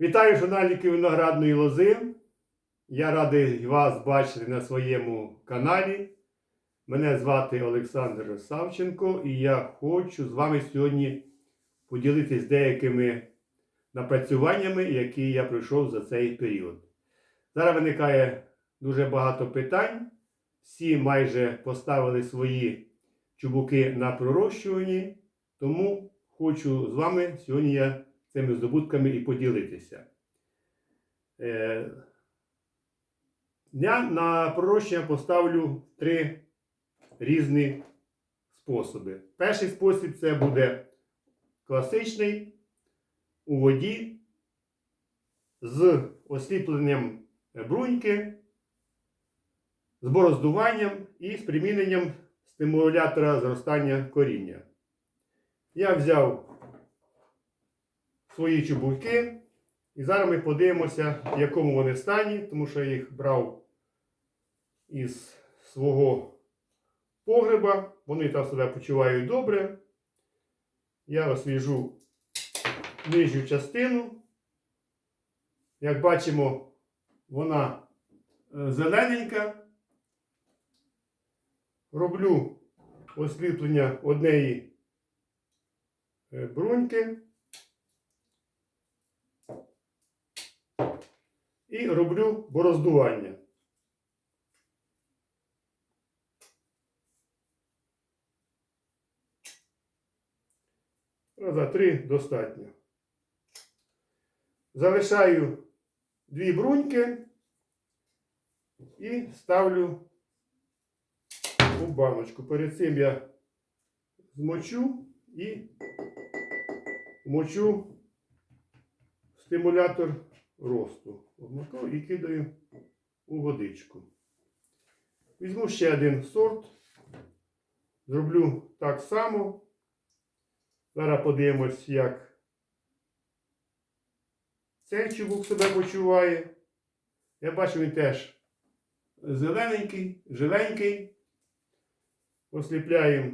Вітаю журналістів виноградної лози. Я радий вас бачити на своєму каналі. Мене звати Олександр Савченко і я хочу з вами сьогодні поділитись деякими напрацюваннями, які я пройшов за цей період. Зараз виникає дуже багато питань. Всі майже поставили свої чубуки на пророщуванні, тому хочу з вами сьогодні я цими здобутками і поділитися. Е, Я на пророщення поставлю три різні способи. Перший спосіб це буде класичний у воді з осліпленням бруньки, з бороздуванням і з приміненням стимулятора зростання коріння. Я взяв свої чубуки. І зараз ми подивимося, в якому вони стані, тому що я їх брав із свого погреба. Вони там себе почувають добре. Я освіжу нижню частину. Як бачимо, вона е, зелененька. Роблю осліплення однієї е, бруньки. І роблю бороздування. Раза три достатньо. Залишаю дві бруньки і ставлю у баночку. Перед цим я змочу і вмочу стимулятор росту. Обмакав і кидаю у водичку. Візьму ще один сорт. Зроблю так само. Зараз подивимось, як цей чубук себе почуває. Я бачу, він теж зелененький, живенький. Осліпляємо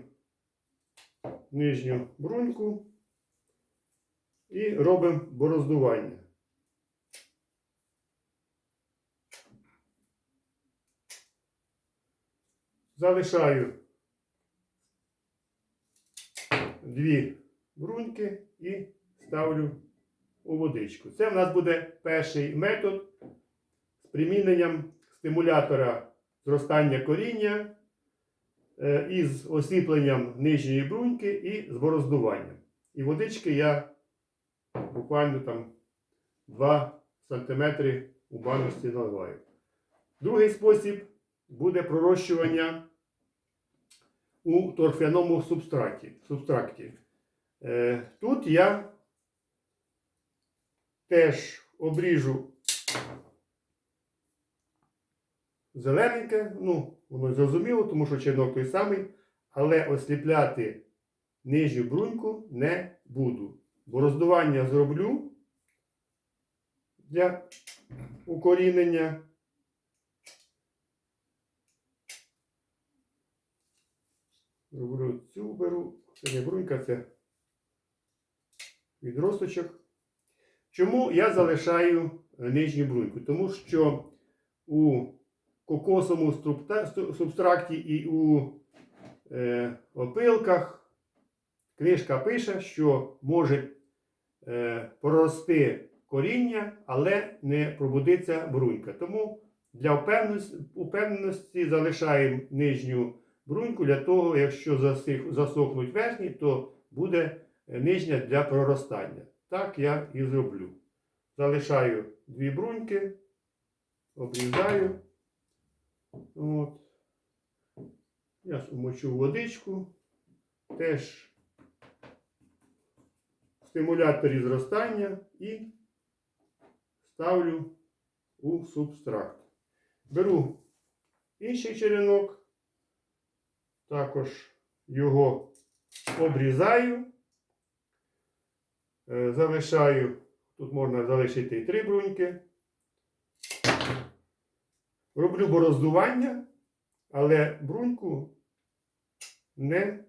нижню бруньку і робимо бороздування. Залишаю дві бруньки і ставлю у водичку. Це в нас буде перший метод з приміненням стимулятора зростання коріння е, із освітленням нижньої бруньки і з бороздуванням. І водички я буквально там 2 см у баночці наливаю. Другий спосіб буде пророщування у торфяному субстраті. субстракті. Е, тут я теж обріжу зелененьке, ну, воно зрозуміло, тому що чернок той самий, але осліпляти нижню бруньку не буду. Бо роздування зроблю для укорінення. Роблю цю беру, це не брунька, це відросточок. Чому я залишаю нижню бруньку? Тому що у кокосовому субстракті і у е, опилках книжка пише, що може е, прорости коріння, але не пробудиться брунька. Тому для упевненості залишаємо нижню бруньку для того, якщо засохнуть верхні, то буде е, нижня для проростання. Так я і зроблю. Залишаю дві бруньки, обрізаю. От. Я умочу водичку. Теж стимуляторі зростання і ставлю у субстракт. Беру інший черенок, також його обрізаю, Е, залишаю, тут можна залишити і три бруньки. Роблю бороздування, але бруньку не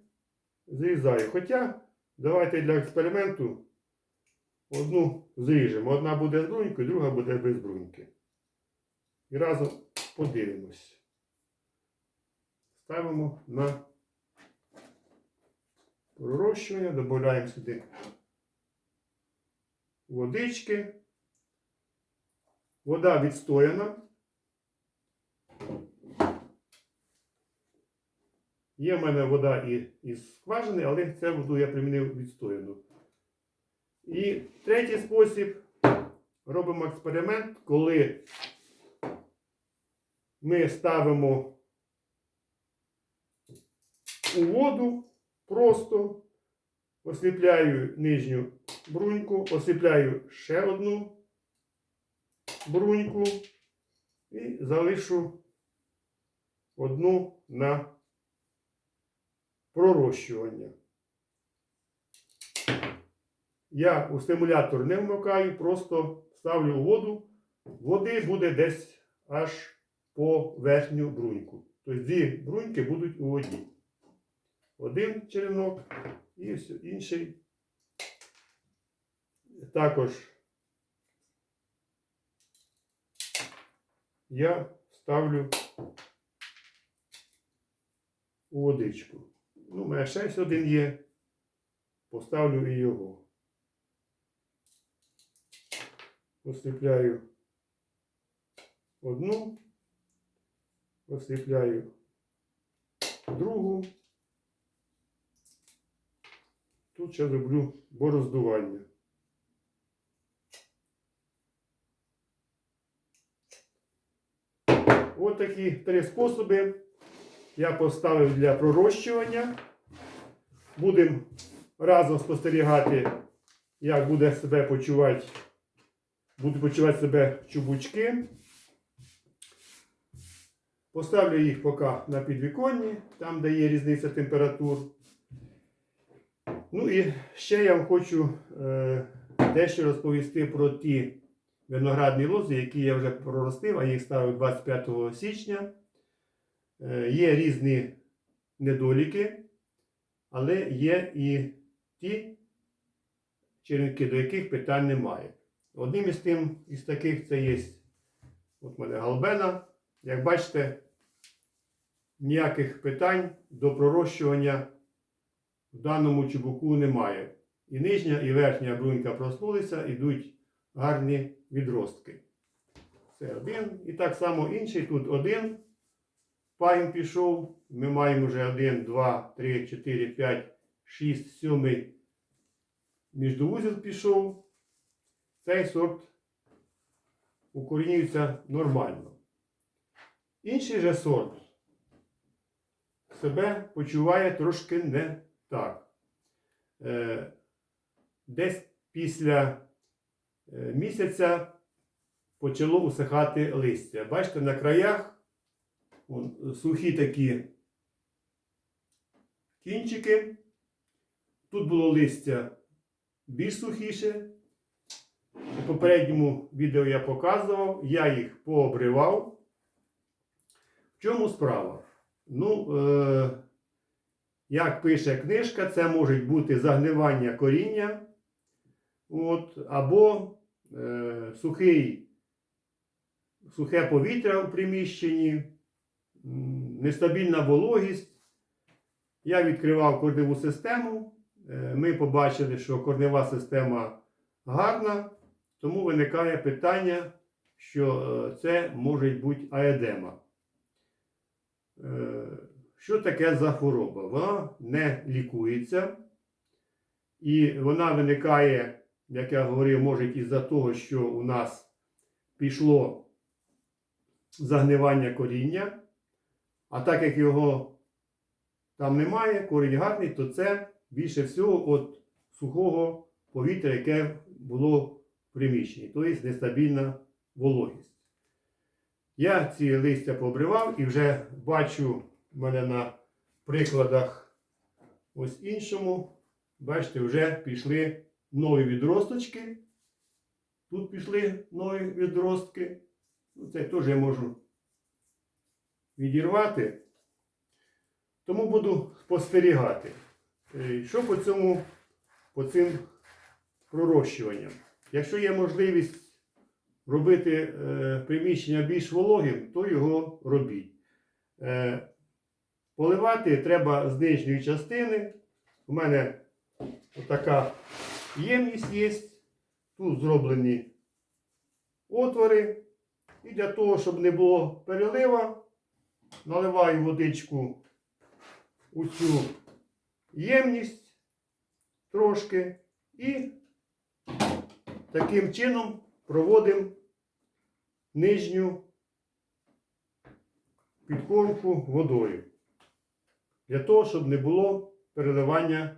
зрізаю. Хоча, давайте для експерименту одну зріжемо. Одна буде з брунькою, друга буде без бруньки. І разом подивимось. Ставимо на пророщування, додаємо сюди водички. Вода відстояна. Є в мене вода і, із скважини, але цю воду я примінив відстояну. І третій спосіб робимо експеримент, коли ми ставимо у воду просто осліпляю нижню бруньку, осліпляю ще одну бруньку і залишу одну на пророщування. Я у стимулятор не вмикаю, просто ставлю у воду. Води буде десь аж по верхню бруньку. Тобто дві бруньки будуть у воді. Один черенок і все- інший. Також я ставлю у водичку. Ну, у мене ще один є. Поставлю і його. Осліпляю одну, осліпляю другу. Тут ще зроблю бороздування. Ось такі три способи я поставив для пророщування. Будемо разом спостерігати, як буде себе почувати, будуть почувати себе чубучки. Поставлю їх поки на підвіконні, там, де є різниця температур. Ну і ще я вам хочу е, дещо розповісти про ті виноградні лози, які я вже проростив, а їх ставив 25 січня. Е, є різні недоліки, але є і ті черенки, до яких питань немає. Одним із тим, із таких це є от мене галбена. Як бачите, ніяких питань до пророщування в даному чубуку немає. І нижня, і верхня брунька проснулися, ідуть гарні відростки. Це один. І так само інший. Тут один пагін пішов. Ми маємо вже 1, 2, 3, 4, 5, 6, 7. Міждовузіл пішов. Цей сорт укорінюється нормально. Інший же сорт себе почуває трошки не так. Е, десь після е, місяця почало усихати листя. Бачите, на краях вон, сухі такі кінчики. Тут було листя більш сухіше. У попередньому відео я показував, я їх пообривав. В чому справа? Ну, е, як пише книжка, це може бути загнивання коріння, от, або е, сухий, сухе повітря у приміщенні, нестабільна вологість. Я відкривав корневу систему. Е, ми побачили, що корнева система гарна, тому виникає питання, що е, це може бути аедема. Що таке за хвороба? Вона не лікується, і вона виникає, як я говорив, може із-за того, що у нас пішло загнивання коріння. А так як його там немає, корінь гарний, то це більше всього від сухого повітря, яке було в приміщенні, тобто нестабільна вологість. Я ці листя побривав і вже бачу в мене на прикладах ось іншому. Бачите, вже пішли нові відросточки. Тут пішли нові відростки. Ну, Це теж я можу відірвати. Тому буду спостерігати. Е, Що по цьому, по цим пророщуванням. Якщо є можливість робити е, приміщення більш вологим, то його робіть. Поливати треба з нижньої частини. У мене така ємність є. Тут зроблені отвори. І для того, щоб не було перелива, наливаю водичку у цю ємність трошки і таким чином проводимо нижню підкормку водою. Для того, щоб не було переливання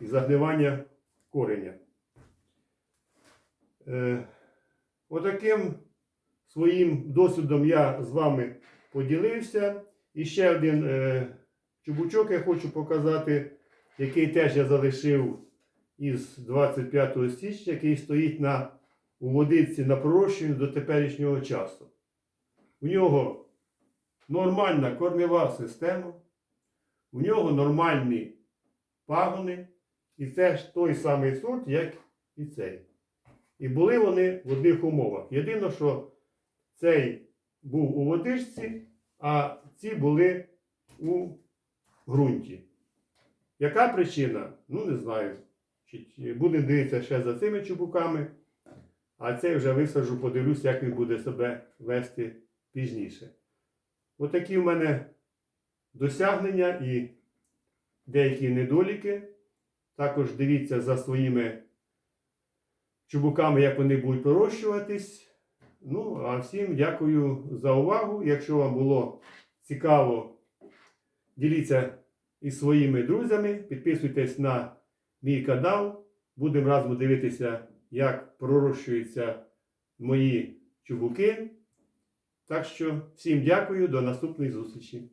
і загнивання кореня. Е, отаким своїм досвідом я з вами поділився. І ще один е, чубучок я хочу показати, який теж я залишив із 25 січня, який стоїть на, у водиці на пророщенні до теперішнього часу. У нього нормальна кормова система, у нього нормальні пагони, і це ж той самий сорт, як і цей. І були вони в одних умовах. Єдине, що цей був у водичці, а ці були у ґрунті. Яка причина? Ну, не знаю. Будемо дивитися ще за цими чубуками, а цей вже висаджу, подивлюсь, як він буде себе вести пізніше. Отакі в мене досягнення і деякі недоліки. Також дивіться за своїми чубуками, як вони будуть пророщуватись. Ну, а всім дякую за увагу. Якщо вам було цікаво, діліться із своїми друзями, підписуйтесь на мій канал. Будемо разом дивитися, як пророщуються мої чубуки. Так що всім дякую, до наступної зустрічі.